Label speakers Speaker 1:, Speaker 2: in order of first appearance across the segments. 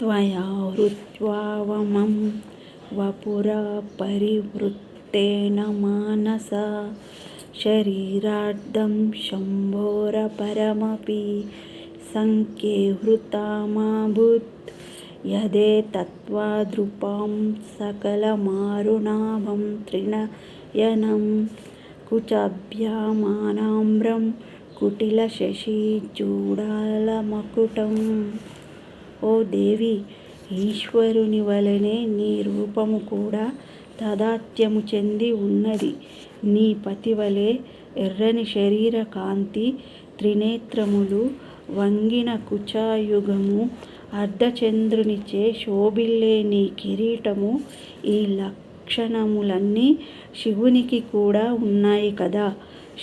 Speaker 1: त्वया हृत्वावमं वपुरा परिवृत्तेन मानसा शरीरार्धं शम्भोरपरमपि सङ्केहृता माभूत् यदेतत्त्वादृपां सकलमारुणाभं त्रिनयनं कुचाभ्यामानाम्रं कुटिलशशीचूडालमकुटम् ఓ దేవి ఈశ్వరుని వలనే నీ రూపము కూడా తదాత్యము చెంది ఉన్నది. నీ పతివలే ఎర్రని శరీర కాంతి త్రినేత్రములు వంగిన కుచాయుగము అర్ధచంద్రునిచే శోభిల్లే నీ కిరీటము ఈ లక్షణములన్నీ శివునికి కూడా ఉన్నాయి కదా.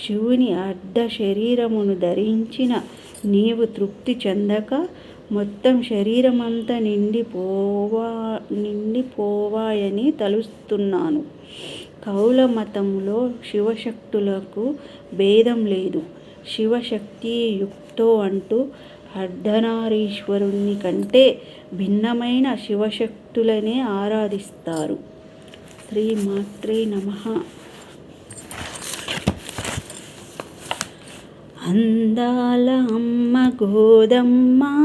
Speaker 1: శివుని అర్ధ శరీరమును ధరించిన నీవు తృప్తి చెందక మొత్తం శరీరమంతా నిండిపోవా నిండిపోవాయని తలుస్తున్నాను. కౌల మతంలో శివశక్తులకు భేదం లేదు. శివశక్తి యుక్తో అంటూ అర్ధనారీశ్వరుని కంటే భిన్నమైన శివశక్తులనే ఆరాధిస్తారు. శ్రీమాత్రే నమ. అందాల అమ్మ గోదమ్మ.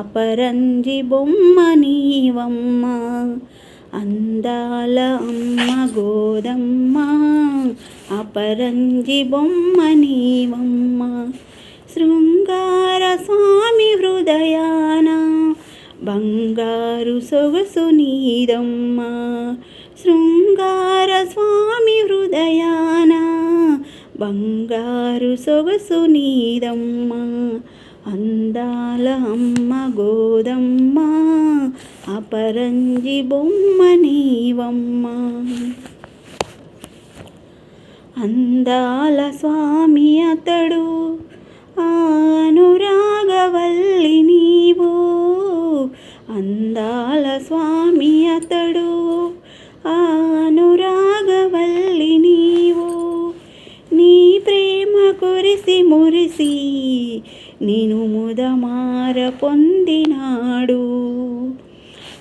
Speaker 1: అపరంజి బొమ్మ నీవమ్మ అందాల అమ్మ గోదమ్మ అపరంజి బొమ్మ నీవమ్మ శృంగార స్వామి హృదయాన బంగారు సొగసు నీదమ్మ శృంగార స్వామి హృదయాన బంగారు సొగసు నీదమ్మ అందాల అమ్మ గోదమ్మ అపరంజి బొమ్మ నీవమ్మ. అందాల స్వామి అతడు అనురాగవల్లి నీవు. అందాల స్వామి అతడు అనురాగవల్లి నీవు. నీ ప్రేమ కురిసి మురిసి నేను ముదమార పొందినాడు.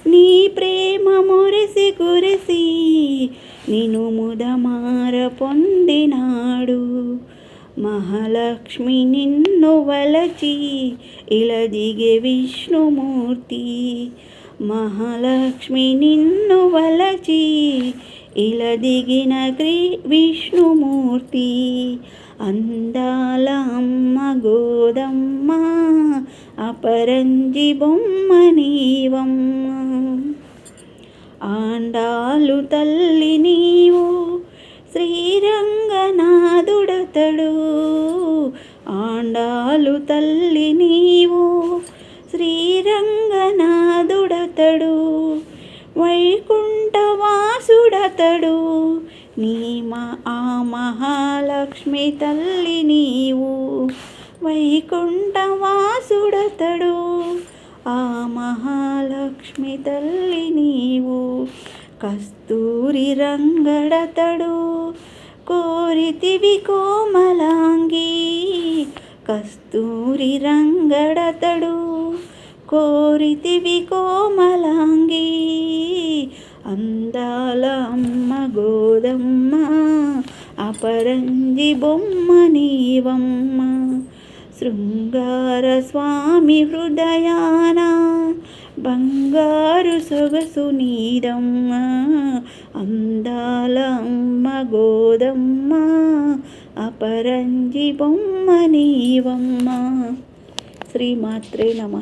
Speaker 1: నీ ప్రేమ మురిసి కురిసి నేను ముదమార పొందినాడు. మహాలక్ష్మి నిన్ను వలచి ఇలా దిగే విష్ణుమూర్తి. మహాలక్ష్మి నిన్ను వలచి ఇలా దిగిన క్రీ విష్ణుమూర్తి. అందాల అమ్మ గోదమ్మ అపరంజి బొమ్మ నీవమ్మ. ఆండాలు తల్లి నీవు శ్రీరంగనాథుడతడు. ఆండాలు తల్లి నీవు శ్రీరంగనాథుడతడు. వైకుంఠవాసుడతడు. నీ మా ఆ మహాలక్ష్మి తల్లి నీవు వైకుంఠవాసుడతడు. ఆ మహాలక్ష్మి తల్లి నీవు కస్తూరి రంగడతడు. కోరితివి కోమలాంగి కస్తూరి రంగడతడు. కోరితివి కోమల బొమ్మ శృంగార స్వామి హృదయాన బంగారు సొగసు నీదమ్మ. అందాల అమ్మ గోదమ్మ అపరంజి బొమ్మ నీవమ్మ. శ్రీమాత్రే నమ.